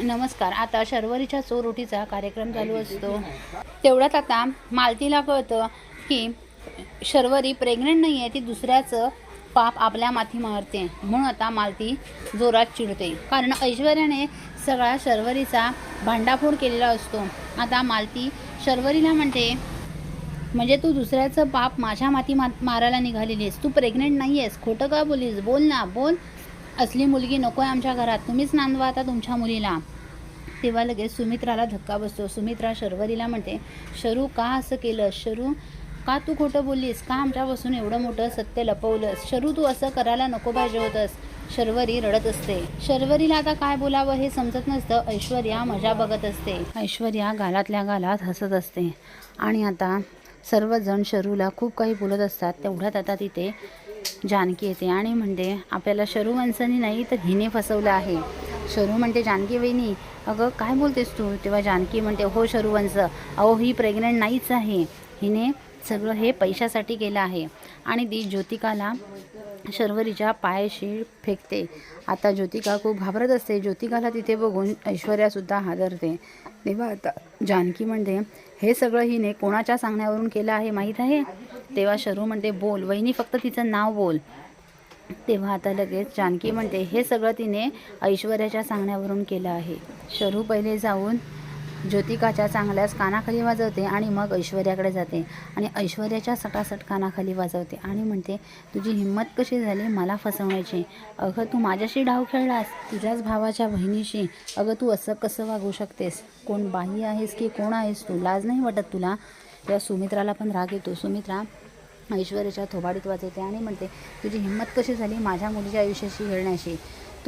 नमस्कार. आता शर्वरीच्या चोरोटीचा कार्यक्रम चालू असतो. तेवढ्यात आता मालतीला कळतं की शर्वरी प्रेग्नंट नाही आहे ती दुसऱ्याचं पाप आपल्या माथी मारते. म्हणून आता मालती जोरात चिडते. कारण ऐश्वर्याने सगळा शर्वरीचा भांडाफोड केलेला असतो. आता मालती शर्वरीला म्हणते म्हणजे तू दुसऱ्याचं पाप माझ्या माती मा मारायला निघालेली आहेस तू प्रेग्नेंट नाही आहेस खोटं का बोलीस? बोल ना बोल. असली मुलगी नको आहे आमच्या घरात. तुम्हीच नांदवा आता तुमच्या मुलीला. तेव्हा लगेच सुमित्राला धक्का बसतो. सुमित्रा शर्वरीला म्हणते शरू का असं केलं? शरू का तू खोटं बोललीस? का आमच्यापासून एवढं मोठं सत्य लपवलंस? शरू तू असं करायला नको पाहिजे होतंस. शर्वरी रडत असते. शर्वरीला आता काय बोलावं हे समजत नसतं. ऐश्वर्या मजा बघत असते. ऐश्वर्या गालातल्या गालात हसत असते. आणि आता सर्वजण शरूला खूप काही बोलत असतात. तेवढ्यात आता तिथे जानकी येते आणि म्हणते आपल्याला शरू माणसाने नाही तर हिने फसवलं आहे. शरू म्हणते जानकी वहिनी अगं काय बोलतेस तू? तेव्हा जानकी म्हणते हो शरू वंश अहो ही प्रेग्नंट नाहीच आहे. हिने सगळं हे पैशासाठी केलं आहे. आणि ती ज्योतिकाला शर्वरीच्या पायाशी फेकते. आता ज्योतिका खूप घाबरत असते. ज्योतिकाला तिथे बघून ऐश्वर्यासुद्धा हादरते. तेव्हा आता जानकी म्हणते हे सगळं हिने कोणाच्या सांगण्यावरून केलं आहे माहीत आहे? तेव्हा शरू म्हणते बोल. वहिनी फक्त तिचं नाव बोल. तेव्हा आता लगेच जानकी म्हणते हे सगळं तिने ऐश्वर्याच्या सांगण्यावरून केलं आहे. शरू पहिले जाऊन ज्योतिकाच्या चांगल्याच कानाखाली वाजवते आणि मग ऐश्वर्याकडे जाते आणि ऐश्वर्याच्या सटासट कानाखाली वाजवते आणि म्हणते तुझी हिंमत कशी झाली मला फसवण्याची? अगं तू माझ्याशी डाव खेळलास तुझ्याच भावाच्या बहिणीशी. अगं तू असं कसं वागू शकतेस? कोण बाई आहेस की कोण आहेस? तू लाज नाही वाटत तुला? तेव्हा सुमित्राला पण राग येतो. सुमित्रा ऐश्वर्याच्या थोबाडीत वाजवते आणि म्हणते तुझी हिंमत कशी झाली माझ्या मुलीच्या आयुष्याशी खेळण्याशी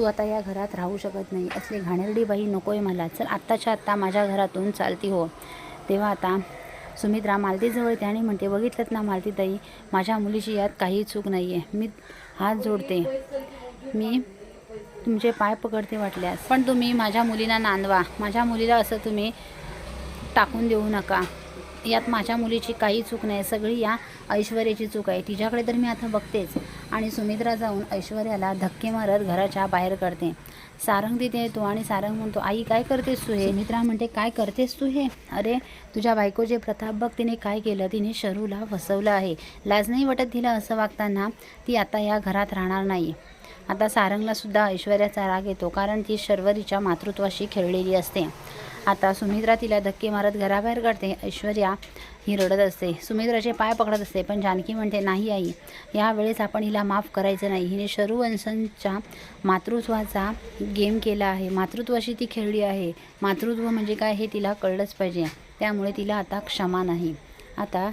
तू आता या घरात राहू शकत नाही. असली घाणेरडी बाई नको आहे मला. चल आत्ताच्या आत्ता माझ्या घरातून चालती हो. तेव्हा आता सुमित्रा मालतीजवळ त्याने म्हणते बघितलं ना मालतीताई माझ्या मुलीची यात काही चूक नाही आहे मी हात जोडते. मी तुमचे पाय पकडते वाटल्यास. पण तुम्ही माझ्या मुलींना नांदवा. माझ्या मुलीला असं तुम्ही टाकून देऊ नका. यात माझ्या मुलीची काही चूक नाही सगळी या ऐश्वर्याची चूक आहे. तिच्याकडे तर मी आता बघतेच. आणि सुमित्रा जाऊन ऐश्वर्याला धक्के मारत घराच्या बाहेर करते सारंग तिथे येतो आणि सारंग म्हणतो आई काय करतेस तू हे? सुमित्रा म्हणते काय करतेस तू हे? अरे तुझ्या बायकोचे प्रताप बघ तिने काय केलं? तिने शरूला फसवलं आहे. लाज नाही वाटत तिला असं वागताना. ती आता या घरात राहणार नाही. आता सारंगलासुद्धा ऐश्वर्याचा राग येतो कारण ती शर्वरीच्या मातृत्वाशी खेळलेली असते. आता सुमित्रा तिला धक्के मारत घराबाहेर काढते. ऐश्वर्या ही रडत असते. सुमित्राचे पाय पकडत असते पण जानकी म्हणते नाही आई यावेळेस आपण हिला माफ करायचं नाही. हिने शरुवंशांच्या मातृत्वाचा गेम केला आहे. मातृत्वाशी ती खेळली आहे. मातृत्व म्हणजे काय हे तिला कळलंच पाहिजे. त्यामुळे तिला आता क्षमा नाही. आता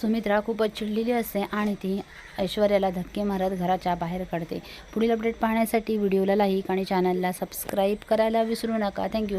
सुमित्रा खूपच चिडलेली असते आणि ती ऐश्वर्याला धक्के मारत घराच्या बाहेर काढते. पुढील अपडेट पाहण्यासाठी व्हिडिओला लाईक आणि चॅनलला सबस्क्राईब करायला विसरू नका. थँक्यू